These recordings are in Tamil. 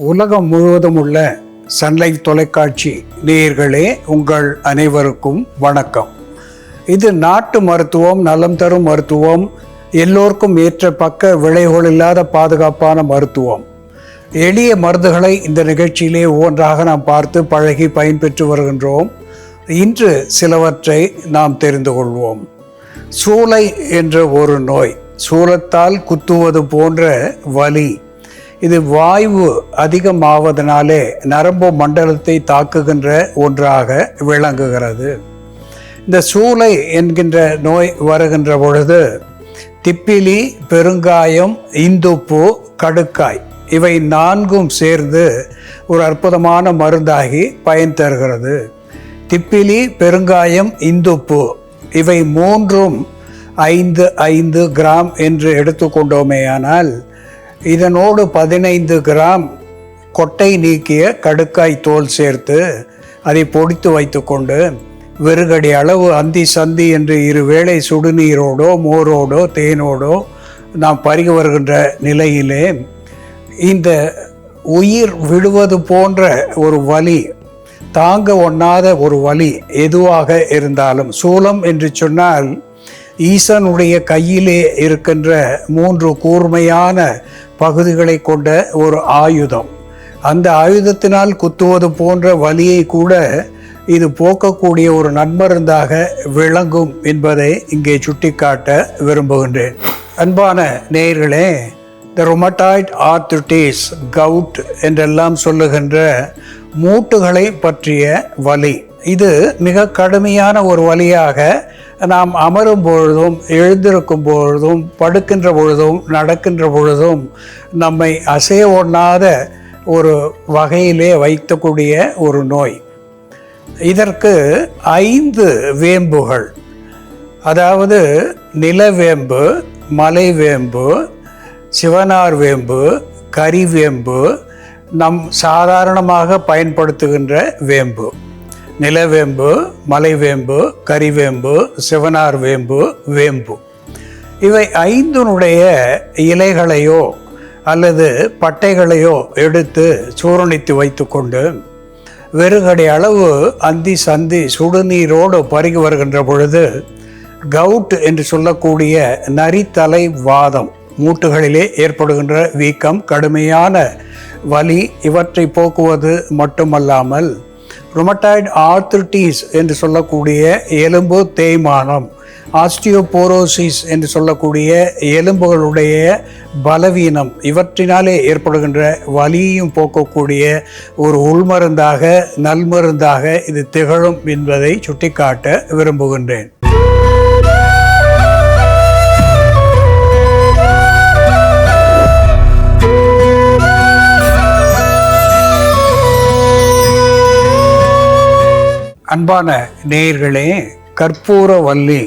உலகம் முழுவதும் உள்ள சன்லைஃப் தொலைக்காட்சி நேயர்களே உங்கள் அனைவருக்கும் வணக்கம். இது நாட்டு மருத்துவம் நலம் தரும் மருத்துவம் எல்லோருக்கும் ஏற்ற பக்க விளைவுகள் இல்லாத பாதுகாப்பான மருத்துவம். எளிய மருந்துகளை இந்த நிகழ்ச்சியிலே ஒவ்வொன்றாக நாம் பார்த்து பழகி பயன்பெற்று வருகின்றோம். இன்று சிலவற்றை நாம் தெரிந்து கொள்வோம். சூளை என்ற ஒரு நோய் சூலத்தால் குத்துவது போன்ற வலி இது வாய்வு அதிகமாவதனாலே நரம்பு மண்டலத்தை தாக்குகின்ற ஒன்றாக விளங்குகிறது. இந்த சூளை என்கின்ற நோய் வருகின்ற பொழுது திப்பிலி பெருங்காயம் இந்துப்பு கடுக்காய் இவை நான்கும் சேர்ந்து ஒரு அற்புதமான மருந்தாகி பயன் தருகிறது. திப்பிலி பெருங்காயம் இந்துப்பு இவை மூன்றும் ஐந்து ஐந்து கிராம் என்று எடுத்துக்கொண்டோமேயானால் இதனோடு பதினைந்து கிராம் கொட்டை நீக்கிய கடுக்காய் தோல் சேர்த்து அதை பொடித்து வைத்துக்கொண்டு வெறுகடி அளவு அந்தி சந்தி என்று இரு வேளை சுடுநீரோடோ மோரோடோ தேனோடோ நாம் பருகி வருகின்ற நிலையிலே இந்த உயிர் விடுவது போன்ற ஒரு வலி தாங்க ஒண்ணாத ஒரு வலி எதுவாக இருந்தாலும் சூலம் என்று சொன்னால் ஈசனுடைய கையிலே இருக்கின்ற மூன்று கூர்மையான பகுதிகளை கொண்ட ஒரு ஆயுதம். அந்த ஆயுதத்தினால் குத்துவது போன்ற வலியை கூட இது போக்கக்கூடிய ஒரு நன்மருந்தாக விளங்கும் என்பதை இங்கே சுட்டிக்காட்ட விரும்புகின்றேன். அன்பான நேயர்களே த ரொமட்டாய்ட் ஆர்த்திட்டிஸ் கவுட் என்றெல்லாம் சொல்லுகின்ற மூட்டுகளை பற்றிய வலி. இது மிக கடுமையான ஒரு வழியாக நாம் அமரும் பொழுதும் எழுந்திருக்கும் பொழுதும் படுக்கின்ற பொழுதும் நடக்கின்ற பொழுதும் நம்மை அசைய ஒண்ணாத ஒரு வகையிலே வைக்கக்கூடிய ஒரு நோய். இதற்கு ஐந்து வேம்புகள். அதாவது நிலவேம்பு மலைவேம்பு சிவனார் வேம்பு கரிவேம்பு நம் சாதாரணமாக பயன்படுத்துகின்ற வேம்பு. நிலவேம்பு மலைவேம்பு கரிவேம்பு சிவனார் வேம்பு வேம்பு. இவை ஐந்தினுடைய இலைகளையோ அல்லது பட்டைகளையோ எடுத்து சூரணித்து வைத்துக்கொண்டு வெறுகடை அளவு அந்தி சந்தி சுடுநீரோடு பருகி வருகின்ற பொழுது கவுட் என்று சொல்லக்கூடிய நரித்தலை வாதம் மூட்டுகளிலே ஏற்படுகின்ற வீக்கம் கடுமையான வலி இவற்றை போக்குவது மட்டுமல்லாமல் ருமட்டாய்டு ஆர்த்ரிட்டிஸ் என்று சொல்லக்கூடிய எலும்பு தேய்மானம் ஆஸ்டியோபோரோசிஸ் என்று சொல்லக்கூடிய எலும்புகளுடைய பலவீனம் இவற்றினாலே ஏற்படுகின்ற வலியையும் போக்கக்கூடிய ஒரு உள்மருந்தாக நல்மருந்தாக இது திகழும் என்பதை சுட்டிக்காட்ட விரும்புகின்றேன். அன்பான நேயர்களே கற்பூரவல்லி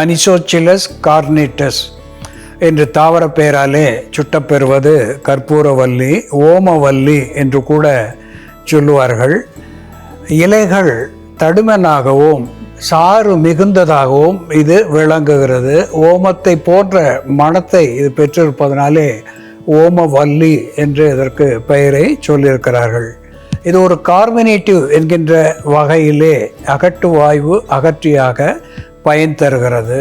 அனிசோச்சிலஸ் கார்னிட்டஸ் என்று தாவர பெயராலே சுட்டப்பெறுவது கற்பூரவல்லி ஓமவல்லி என்று கூட சொல்லுவார்கள். இலைகள் தடுமனாகவும் சாறு மிகுந்ததாகவும் இது விளங்குகிறது. ஓமத்தை போன்ற மனத்தை இது பெற்றிருப்பதனாலே ஓமவல்லி என்று இதற்கு பெயரை சொல்லியிருக்கிறார்கள். இது ஒரு கார்பனேட்டிவ் என்கின்ற வகையிலே அகட்டுவாய்வு அகற்றியாக பயன் தருகிறது.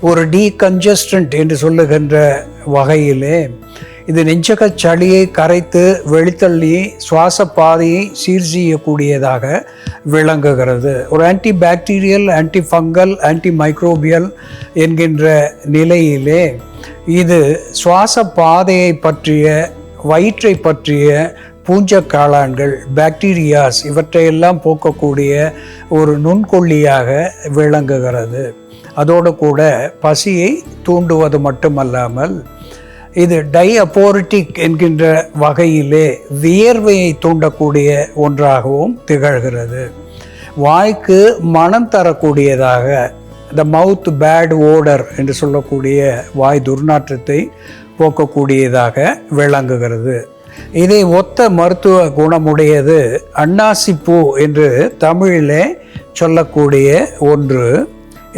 ஒரு டீகன்ஜஸ்டன்ட் என்று சொல்லுகின்ற வகையிலே இது நெஞ்சக சளியை கரைத்து வெளித்தள்ளி சுவாச பாதையை சீர் செய்யக்கூடியதாக விளங்குகிறது. ஒரு anti bacterial anti fungal anti microbial என்கின்ற நிலையிலே இது சுவாச பாதையை பற்றிய வயிற்றை பற்றிய பூஞ்ச காளான்கள் பாக்டீரியாஸ் இவற்றையெல்லாம் போக்கக்கூடிய ஒரு நுண்கொல்லியாக விளங்குகிறது. அதோடு கூட பசியை தூண்டுவது மட்டுமல்லாமல் இது டை அப்போரிட்டிக் என்கின்ற வகையிலே வியர்வையை தூண்டக்கூடிய ஒன்றாகவும் திகழ்கிறது. வாய்க்கு மனம் தரக்கூடியதாக த மவுத் பேட் ஓடர் என்று சொல்லக்கூடிய வாய் துர்நாற்றத்தை போக்கக்கூடியதாக விளங்குகிறது. இதை ஒத்த மருத்துவ குணமுடையது அன்னாசிப்பூ என்று தமிழிலே சொல்லக்கூடிய ஒன்று.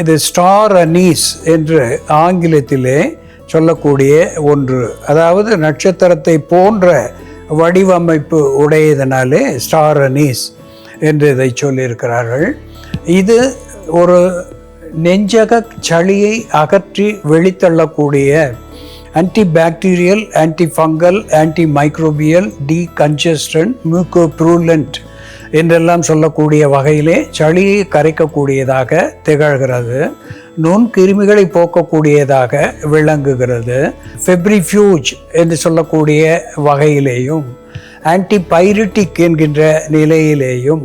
இது ஸ்டார் அனீஸ் என்று ஆங்கிலத்திலே சொல்லக்கூடிய ஒன்று. அதாவது நட்சத்திரத்தை போன்ற வடிவமைப்பு உடையதனாலே ஸ்டார் அனீஸ் என்று இதை சொல்லியிருக்கிறார்கள். இது ஒரு நெஞ்சக சளியை அகற்றி வெளித்தள்ளக்கூடிய anti bacterial anti fungal anti mucopurulent என்றெல்லாம் சொல்லக்கூடிய வகையிலே சளியை கரைக்கக்கூடியதாக திகழ்கிறது. நுண்கிருமிகளை போக்கக்கூடியதாக விளங்குகிறது. ஃபெப்ரிஃப்யூஜ் என்று சொல்லக்கூடிய வகையிலேயும். ஆன்டிபைரிட்டிக் என்கின்ற நிலையிலேயும்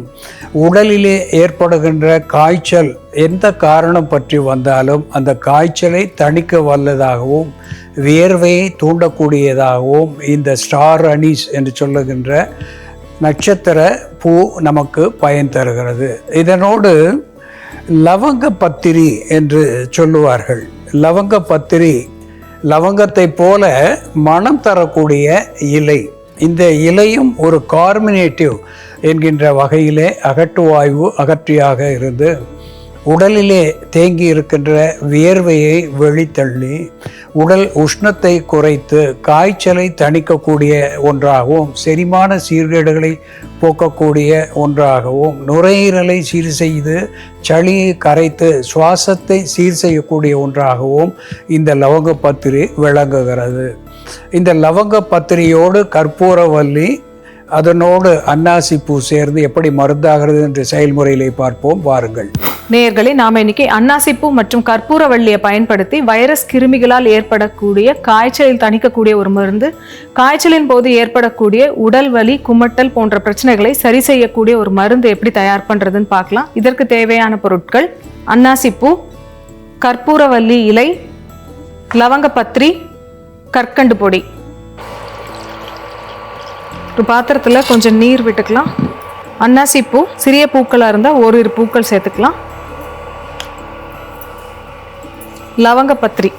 உடலிலே ஏற்படுகின்ற காய்ச்சல் எந்த காரணம் பற்றி வந்தாலும் அந்த காய்ச்சலை தணிக்க வல்லதாகவும் வியர்வையை தூண்டக்கூடியதாகவும் இந்த ஸ்டார் அனீஸ் என்று சொல்லுகின்ற நட்சத்திர பூ நமக்கு பயன் தருகிறது. இதனோடு லவங்க பத்திரி என்று சொல்லுவார்கள். லவங்க பத்திரி லவங்கத்தை போல மனம் தரக்கூடிய இலை. இந்த இலையும் ஒரு கார்மினேட்டிவ் என்கின்ற வகையிலே அகட்டுவாய்வு அகற்றியாக இருந்து உடலிலே தேங்கி இருக்கின்ற வியர்வையை வெளித்தள்ளி உடல் உஷ்ணத்தை குறைத்து காய்ச்சலை தணிக்கக்கூடிய ஒன்றாகவும் செரிமான சீர்கேடுகளை போக்கக்கூடிய ஒன்றாகவும் நுரையீரலை சீர் செய்து சளியை கரைத்து சுவாசத்தை சீர் செய்யக்கூடிய ஒன்றாகவும் இந்த லவங்கப்பத்திரி விளங்குகிறது. இந்த லவங்க பத்திரியோடு கற்பூரவல்லி அதனோடு அன்னாசி பூ சேர்ந்து எப்படி மருந்தாகிறது என்ற செயல்முறையிலே பார்ப்போம். வாருங்கள். நேயர்களே நாம் இன்னைக்கு அன்னாசிப்பூ மற்றும் கற்பூரவள்ளியை பயன்படுத்தி வைரஸ் கிருமிகளால் ஏற்படக்கூடிய காய்ச்சலில் தணிக்கக்கூடிய ஒரு மருந்து காய்ச்சலின் போது ஏற்படக்கூடிய உடல் வலி குமட்டல் போன்ற பிரச்சனைகளை சரி செய்யக்கூடிய ஒரு மருந்து எப்படி தயார் பண்றதுன்னு பார்க்கலாம். இதற்கு தேவையான பொருட்கள் அன்னாசிப்பூ கற்பூரவல்லி இலை லவங்கப்பத்திரி கற்கண்டு பொடி. ஒரு பாத்திரத்தில் கொஞ்சம் நீர் விட்டுக்கலாம். அன்னாசி பூ சிறிய பூக்களாக இருந்தால் ஓரிரு பூக்கள் சேர்த்துக்கலாம். லவங்கப்பத்திரி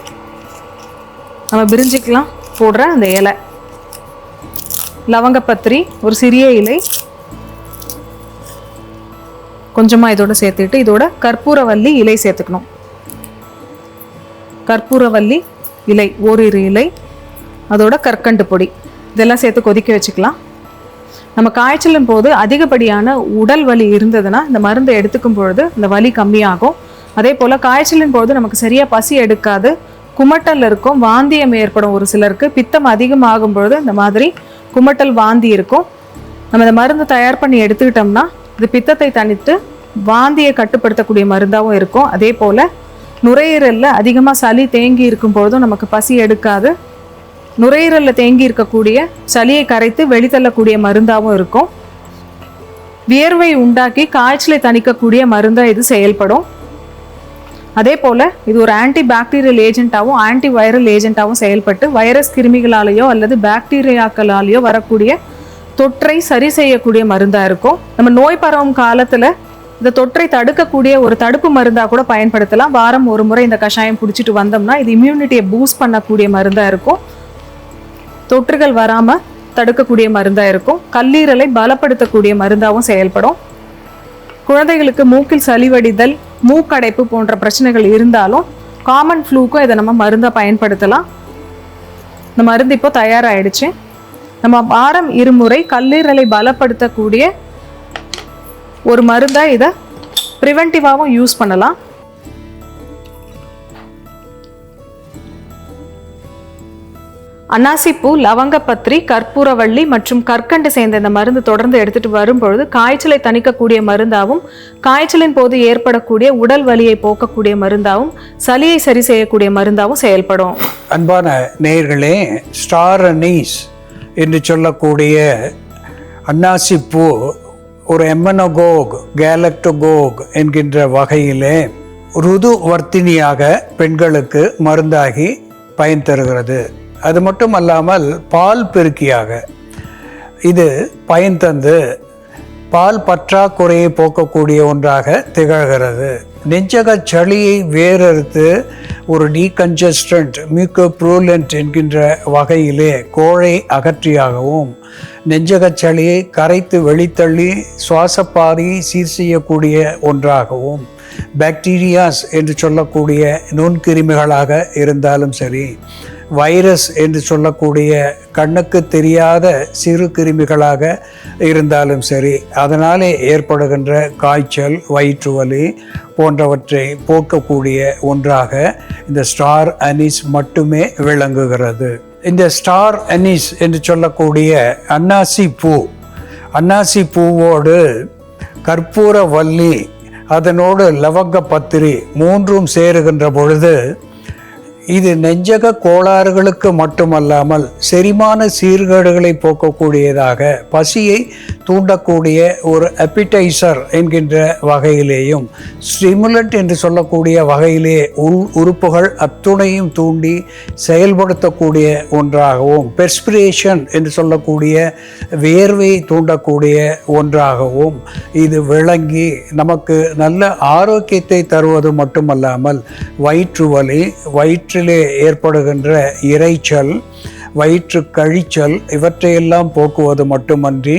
நம்ம பிரிஞ்சிக்கலாம் போடுற அந்த இலை. லவங்கப்பத்திரி ஒரு சிறிய இலை. கொஞ்சமாக இதோட சேர்த்துட்டு இதோட கற்பூரவல்லி இலை சேர்த்துக்கணும். கற்பூரவல்லி இலை ஓரிரு இலை அதோட கற்கண்டு பொடி. இதெல்லாம் சேர்த்து கொதிக்க வச்சுக்கலாம். நம்ம காய்ச்சலின் போது அதிகப்படியான உடல் வலி இருந்ததுன்னா இந்த மருந்தை எடுத்துக்கும் பொழுது இந்த வலி கம்மியாகும். அதே போல் காய்ச்சலின் போது நமக்கு சரியாக பசி எடுக்காது குமட்டல் இருக்கும் வாந்தியம் ஏற்படும் ஒரு சிலருக்கு. பித்தம் அதிகமாகும் பொழுது இந்த மாதிரி குமட்டல் வாந்தி இருக்கும். நம்ம இந்த மருந்து தயார் பண்ணி எடுத்துக்கிட்டோம்னா இது பித்தத்தை தனித்து வாந்தியை கட்டுப்படுத்தக்கூடிய மருந்தாகவும் இருக்கும். அதே போல் நுரையீரலில் அதிகமாக சளி தேங்கி இருக்கும் பொழுதும் நமக்கு பசி எடுக்காது. நுரையீரலில் தேங்கி இருக்கக்கூடிய சளியை கரைத்து வெளித்தள்ளக்கூடிய மருந்தாகவும் இருக்கும். வியர்வை உண்டாக்கி காய்ச்சலை தணிக்கக்கூடிய மருந்தாக இது செயல்படும். அதே போல் இது ஒரு ஆன்டி பாக்டீரியல் ஏஜென்ட்டாகவும் ஆன்டி வைரல் ஏஜென்ட்டாகவும் செயல்பட்டு வைரஸ் கிருமிகளாலேயோ அல்லது பாக்டீரியாக்களாலேயோ வரக்கூடிய தொற்றை சரி செய்யக்கூடிய மருந்தாக இருக்கும். நம்ம நோய் பரவும் காலத்தில் இந்த தொற்றை தடுக்கக்கூடிய ஒரு தடுப்பு மருந்தாக கூட பயன்படுத்தலாம். வாரம் ஒரு முறை இந்த கஷாயம் குடிச்சிட்டு வந்தோம்னா இது இம்யூனிட்டியை பூஸ்ட் பண்ணக்கூடிய மருந்தாக இருக்கும். தொற்றுகள் வராமல் தடுக்கக்கூடிய மருந்தாக இருக்கும். கல்லீரலை பலப்படுத்தக்கூடிய மருந்தாகவும் செயல்படும். குழந்தைகளுக்கு மூக்கில் சளிவடிதல் மூக்கடைப்பு போன்ற பிரச்சனைகள் இருந்தாலும் காமன் ஃப்ளூக்கும் இதை நம்ம மருந்தாக பயன்படுத்தலாம். இந்த மருந்து இப்போ தயாராகிடுச்சு நம்ம வாரம் இருமுறை கல்லீரலை பலப்படுத்தக்கூடிய ஒரு மருந்தாக இதை ப்ரிவென்டிவாகவும் யூஸ் பண்ணலாம். அன்னாசிப்பூ லவங்கப்பத்திரி கற்பூரவள்ளி மற்றும் கற்கண்டு சேர்ந்த இந்த மருந்து தொடர்ந்து எடுத்துட்டு வரும்பொழுது காய்ச்சலை தணிக்கக்கூடிய மருந்தாகவும் காய்ச்சலின் போது ஏற்படக்கூடிய உடல் வலியை போக்கக்கூடிய மருந்தாகவும் சளியை சரி செய்யக்கூடிய மருந்தாகவும் செயல்படும். அன்பான நேயர்களே ஸ்டார் அனீஸ் என்று சொல்லக்கூடிய அன்னாசிப்பூ ஒரு எம்மனோகோக் கேலக்டோகோக் என்கின்ற வகையிலே ருது வர்த்தினியாக பெண்களுக்கு மருந்தாகி பயன் தருகிறது. அது மட்டும் அல்லாமல் பால் பெருக்கியாக. இது பயன் தந்து பால் பற்றாக்குறையை போக்கக்கூடிய ஒன்றாக திகழ்கிறது. நெஞ்சக சளியை வேறறுத்து ஒரு டீகன்ஜஸ்டன்ட் மியூக்கோப்ரூலண்ட் என்கின்ற வகையிலே கோழை அகற்றியாகவும் நெஞ்சக சளியை கரைத்து வெளித்தள்ளி சுவாசப்பாதையை சீர் செய்யக்கூடிய ஒன்றாகவும் பாக்டீரியாஸ் என்று சொல்லக்கூடிய நுண்கிருமிகளாக இருந்தாலும் சரி வைரஸ் என்று சொல்லக்கூடிய கண்ணுக்கு தெரியாத சிறு கிருமிகளாக இருந்தாலும் சரி அதனாலே ஏற்படுகின்ற காய்ச்சல் வயிற்று வலி போன்றவற்றை போக்கக்கூடிய ஒன்றாக இந்த ஸ்டார் அனீஸ் மட்டுமே விளங்குகிறது. இந்த ஸ்டார் அனீஸ் என்று சொல்லக்கூடிய அன்னாசி பூ அன்னாசி பூவோடு கற்பூர வள்ளி அதனோடு லவங்க பத்திரி மூன்றும் சேருகின்ற பொழுது இது நெஞ்சக கோளாறுகளுக்கு மட்டுமல்லாமல் செரிமான சீர்கேடுகளை போக்கக்கூடியதாக பசியை தூண்டக்கூடிய ஒரு அப்பிடைசர் என்கின்ற வகையிலேயும் ஸ்டிமுலண்ட் என்று சொல்லக்கூடிய வகையிலே உள் உறுப்புகள் அத்துணையும் தூண்டி செயல்படுத்தக்கூடிய ஒன்றாகவும் பெர்ஸ்பிரேஷன் என்று சொல்லக்கூடிய வேர்வை தூண்டக்கூடிய ஒன்றாகவும் இது விளங்கி நமக்கு நல்ல ஆரோக்கியத்தை தருவது மட்டுமல்லாமல் வயிற்று வலி வயிற்று வயிற்றிலே ஏற்படுகின்ற இரைச்சல் வயிற்று கழிச்சல் இவற்றையெல்லாம் போக்குவது மட்டுமன்றி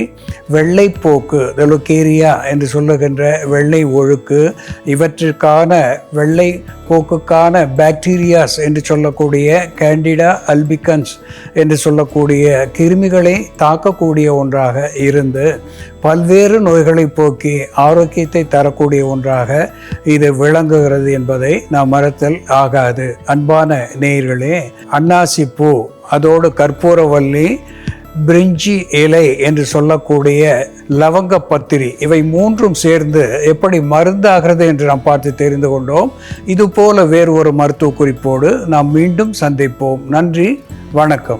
வெள்ளைப்போக்கு தெலுக்கேரியா என்று சொல்லுகின்ற வெள்ளை ஒழுக்கு இவற்றிற்கான வெள்ளை போக்குக்கான பாக்டீரியாஸ் என்று சொல்லக்கூடிய கேண்டிடா அல்பிகன்ஸ் என்று சொல்லக்கூடிய கிருமிகளை தாக்கக்கூடிய ஒன்றாக இருந்து பல்வேறு நோய்களை போக்கி ஆரோக்கியத்தை தரக்கூடிய ஒன்றாக இது விளங்குகிறது என்பதை நாம் மறத்தல் ஆகாது. அன்பான நேயர்களே அன்னாசி பூ அதோடு கற்பூரவல்லி பிரிஞ்சி இலை என்று சொல்லக்கூடிய லவங்க பத்திரி இவை மூன்றும் சேர்ந்து எப்படி மருந்தாகிறது என்று நாம் பார்த்து தெரிந்து கொண்டோம். இது போல வேறு ஒரு மருத்துவ குறிப்போடு நாம் மீண்டும் சந்திப்போம். நன்றி வணக்கம்.